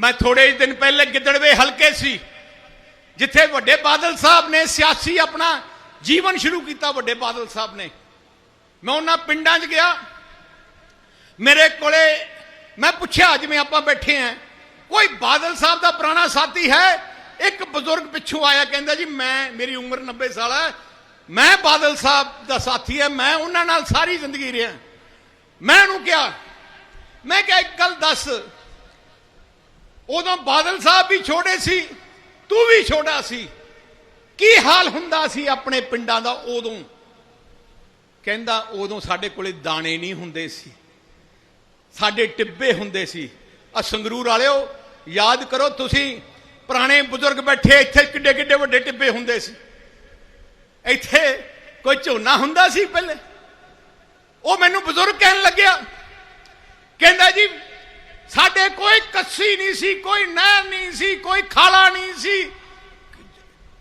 ਮੈਂ ਥੋੜੇ ਹੀ ਦਿਨ ਪਹਿਲੇ ਗਿੱਦੜਵੇ ਹਲਕੇ ਸੀ, ਜਿੱਥੇ ਵੱਡੇ ਬਾਦਲ ਸਾਹਿਬ ਨੇ ਸਿਆਸੀ ਆਪਣਾ ਜੀਵਨ ਸ਼ੁਰੂ ਕੀਤਾ ਵੱਡੇ ਬਾਦਲ ਸਾਹਿਬ ਨੇ। ਮੈਂ ਉਹਨਾਂ ਪਿੰਡਾਂ 'ਚ ਗਿਆ। ਮੇਰੇ ਕੋਲੇ ਮੈਂ ਪੁੱਛਿਆ, ਜਿਵੇਂ ਆਪਾਂ ਬੈਠੇ ਆਂ, ਕੋਈ ਬਾਦਲ ਸਾਹਿਬ ਦਾ ਪੁਰਾਣਾ ਸਾਥੀ ਹੈ? ਇੱਕ ਬਜ਼ੁਰਗ ਪਿੱਛੋਂ ਆਇਆ, ਕਹਿੰਦਾ ਜੀ, ਮੈਂ, ਮੇਰੀ ਉਮਰ 90 ਸਾਲ ਹੈ, ਮੈਂ ਬਾਦਲ ਸਾਹਿਬ ਦਾ ਸਾਥੀ ਹੈ, ਮੈਂ ਉਹਨਾਂ ਨਾਲ ਸਾਰੀ ਜ਼ਿੰਦਗੀ ਰਿਹਾ। ਮੈਂ ਉਹਨੂੰ ਕਿਹਾ, ਮੈਂ ਕਿਹਾ, ਇੱਕ ਗੱਲ ਦੱਸ ਉਦੋਂ ਬਾਦਲ ਸਾਹਿਬ ਵੀ ਛੋਟੇ ਸੀ, ਤੂੰ ਵੀ ਛੋਟਾ ਸੀ। ਕੀ ਹਾਲ ਹੁੰਦਾ ਸੀ ਆਪਣੇ ਪਿੰਡਾਂ ਦਾ ਉਦੋਂ? ਕਹਿੰਦਾ ਉਦੋਂ ਸਾਡੇ ਕੋਲੇ ਦਾਣੇ ਨਹੀਂ ਹੁੰਦੇ ਸੀ। ਸਾਡੇ ਟਿੱਬੇ ਹੁੰਦੇ ਸੀ। ਆ ਸੰਗਰੂਰ ਵਾਲਿਓ, ਯਾਦ ਕਰੋ ਤੁਸੀਂ, ਪੁਰਾਣੇ ਬਜ਼ੁਰਗ ਬੈਠੇ, ਇੱਥੇ ਕਿੱਡੇ ਕਿੱਡੇ ਵੱਡੇ ਟਿੱਬੇ ਹੁੰਦੇ ਸੀ। ਇੱਥੇ ਕੋਈ ਝੋਨਾ ਹੁੰਦਾ ਸੀ ਪਹਿਲੇ? ਉਹ ਮੈਨੂੰ ਬਜ਼ੁਰਗ ਕਹਿਣ ਲੱਗਿਆ। ਕਹਿੰਦਾ ਜੀ ਸਾਡੇ ਕੋਈ ਕੱਸੀ ਨਹੀਂ ਸੀ, ਕੋਈ ਨਹਿਰ ਨਹੀਂ ਸੀ, ਕੋਈ ਖਾਲਾ ਨਹੀਂ ਸੀ।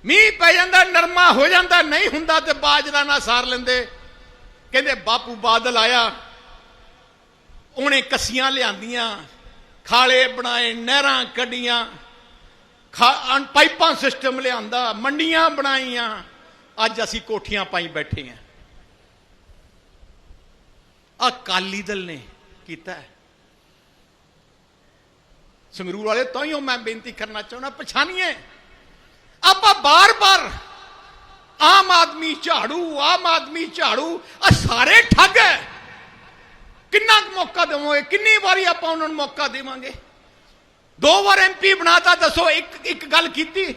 ਮੀਂਹ ਪੈ ਜਾਂਦਾ, ਨਰਮਾ ਹੋ ਜਾਂਦਾ, ਨਹੀਂ ਹੁੰਦਾ ਤੇ ਬਾਜਰਾ ਨਾ ਸਾਰ ਲੈਂਦੇ। ਕਹਿੰਦੇ, ਬਾਪੂ ਬਾਦਲ ਆਇਆ, ਉਹਨੇ ਕੱਸੀਆਂ ਲਿਆਂਦੀਆਂ, ਖਾਲੇ ਬਣਾਏ, ਨਹਿਰਾਂ ਕੱਢੀਆਂ, ਖਾ- ਪਾਈਪਾਂ ਸਿਸਟਮ ਲਿਆਂਦਾ, ਮੰਡੀਆਂ ਬਣਾਈਆਂ, ਅੱਜ ਅਸੀਂ ਕੋਠੀਆਂ ਪਾਈ ਬੈਠੇ ਆਂ। ਅਕਾਲੀ ਦਲ ਨੇ ਕੀਤਾ ਹੈ। ਸੰਗਰੂਰ ਵਾਲੇ ਤਾਂ ਹੀ ਮੈਂ ਬੇਨਤੀ ਕਰਨਾ ਚਾਹੁੰਦਾ, ਪਛਾਣੀਏ। ਆਪਾਂ ਬਾਰ-ਬਾਰ ਆਮ ਆਦਮੀ ਝਾੜੂ, ਆਮ ਆਦਮੀ ਝਾੜੂ ਆ ਸਾਰੇ ਠੱਗ ਹੈ ਕਿੰਨਾ ਕੁ ਮੌਕਾ ਦੇਵਾਂਗੇ? ਕਿੰਨੀ ਵਾਰੀ ਆਪਾਂ ਉਹਨਾਂ ਨੂੰ ਮੌਕਾ ਦੇਵਾਂਗੇ? ਦੋ ਵਾਰ ਐਮਪੀ ਬਣਾਤਾ, ਦੱਸੋ, ਇੱਕ ਇੱਕ ਗੱਲ ਕੀਤੀ।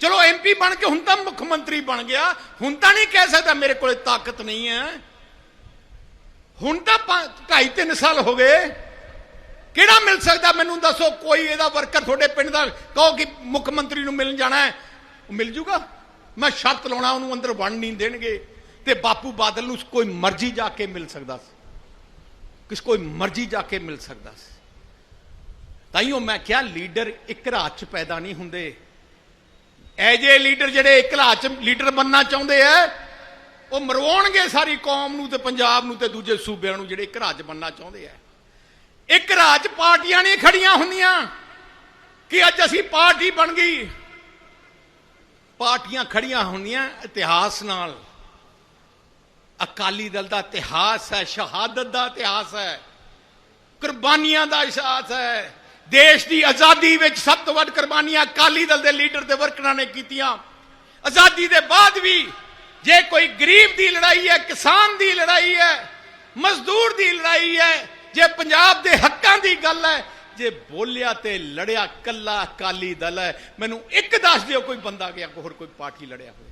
ਚਲੋ ਐਮਪੀ ਬਣ ਕੇ ਹੁਣ ਤਾਂ ਮੁੱਖ ਮੰਤਰੀ ਬਣ ਗਿਆ। ਹੁਣ ਤਾਂ ਨਹੀਂ ਕਹਿ ਸਕਦਾ ਮੇਰੇ ਕੋਲੇ ਤਾਕਤ ਨਹੀਂ ਹੈ ਹੁਣ ਤਾਂ 2.5 3 ਸਾਲ ਹੋ ਗਏ। ਕਿਹੜਾ ਮਿਲ ਸਕਦਾ? ਮੈਨੂੰ ਦੱਸੋ, ਕੋਈ ਇਹਦਾ ਵਰਕਰ ਤੁਹਾਡੇ ਪਿੰਡ ਦਾ ਕਹੋ ਕਿ ਮੁੱਖ ਮੰਤਰੀ ਨੂੰ ਮਿਲਣ ਜਾਣਾ ਹੈ। ਉਹ ਮਿਲ ਜੂਗਾ। ਮੈਂ ਸ਼ਰਤ ਲਾਉਣਾ, ਉਹਨੂੰ ਅੰਦਰ ਵੜ ਨਹੀਂ ਦੇਣਗੇ। ਤੇ ਬਾਪੂ ਬਾਦਲ ਨੂੰ ਕੋਈ ਮਰਜ਼ੀ ਜਾ ਕੇ ਮਿਲ ਸਕਦਾ ਸੀ। ਕਿਸ ਕੋਈ ਮਰਜ਼ੀ ਜਾ ਕੇ ਮਿਲ ਸਕਦਾ ਸੀ। ਤਾਈਓ ਮੈਂ ਕਿਹਾ, ਲੀਡਰ ਇੱਕ ਰਾਤ ਚ ਪੈਦਾ ਨਹੀਂ ਹੁੰਦੇ। ਐ ਜੇ ਲੀਡਰ ਜਿਹੜੇ ਇੱਕ ਰਾਤ ਚ ਲੀਡਰ ਬੰਨਣਾ ਚਾਹੁੰਦੇ ਆ, ਉਹ ਮਰਵਾਉਣਗੇ ਸਾਰੀ ਕੌਮ ਨੂੰ ਤੇ ਪੰਜਾਬ ਨੂੰ ਤੇ ਦੂਜੇ ਸੂਬਿਆਂ ਨੂੰ ਜਿਹੜੇ ਇੱਕ 'ਚ ਬੰਨਣਾ ਚਾਹੁੰਦੇ ਆ। ਇੱਕ ਰਾਜ ਪਾਰਟੀਆਂ ਨਹੀਂ ਖੜੀਆਂ ਹੁੰਦੀਆਂ ਕਿ ਅੱਜ ਅਸੀਂ ਪਾਰਟੀ ਬਣ ਗਈ। ਪਾਰਟੀਆਂ ਖੜੀਆਂ ਹੁੰਦੀਆਂ ਇਤਿਹਾਸ ਨਾਲ। ਅਕਾਲੀ ਦਲ ਦਾ ਇਤਿਹਾਸ ਹੈ, ਸ਼ਹਾਦਤ ਦਾ ਇਤਿਹਾਸ ਹੈ, ਕੁਰਬਾਨੀਆਂ ਦਾ ਇਤਿਹਾਸ ਹੈ। ਦੇਸ਼ ਦੀ ਆਜ਼ਾਦੀ ਵਿੱਚ ਸਭ ਤੋਂ ਵੱਧ ਕੁਰਬਾਨੀਆਂ ਅਕਾਲੀ ਦਲ ਦੇ ਲੀਡਰ ਦੇ ਵਰਕਰਾਂ ਨੇ ਕੀਤੀਆਂ। ਆਜ਼ਾਦੀ ਦੇ ਬਾਅਦ ਵੀ ਜੇ ਕੋਈ ਗਰੀਬ ਦੀ ਲੜਾਈ ਹੈ, ਕਿਸਾਨ ਦੀ ਲੜਾਈ ਹੈ, ਮਜ਼ਦੂਰ ਦੀ ਲੜਾਈ ਹੈ ਜੇ ਪੰਜਾਬ ਦੇ ਹੱਕਾਂ ਦੀ ਗੱਲ ਹੈ, ਜੇ ਬੋਲਿਆ ਤੇ ਲੜਿਆ ਕੱਲਾ ਅਕਾਲੀ ਦਲ ਹੈ, ਮੈਨੂੰ ਇੱਕ ਦੱਸ ਦਿਓ ਕੋਈ ਬੰਦਾ ਗਿਆ, ਹੋਰ ਕੋਈ ਪਾਰਟੀ ਲੜਿਆ ਹੋਵੇ।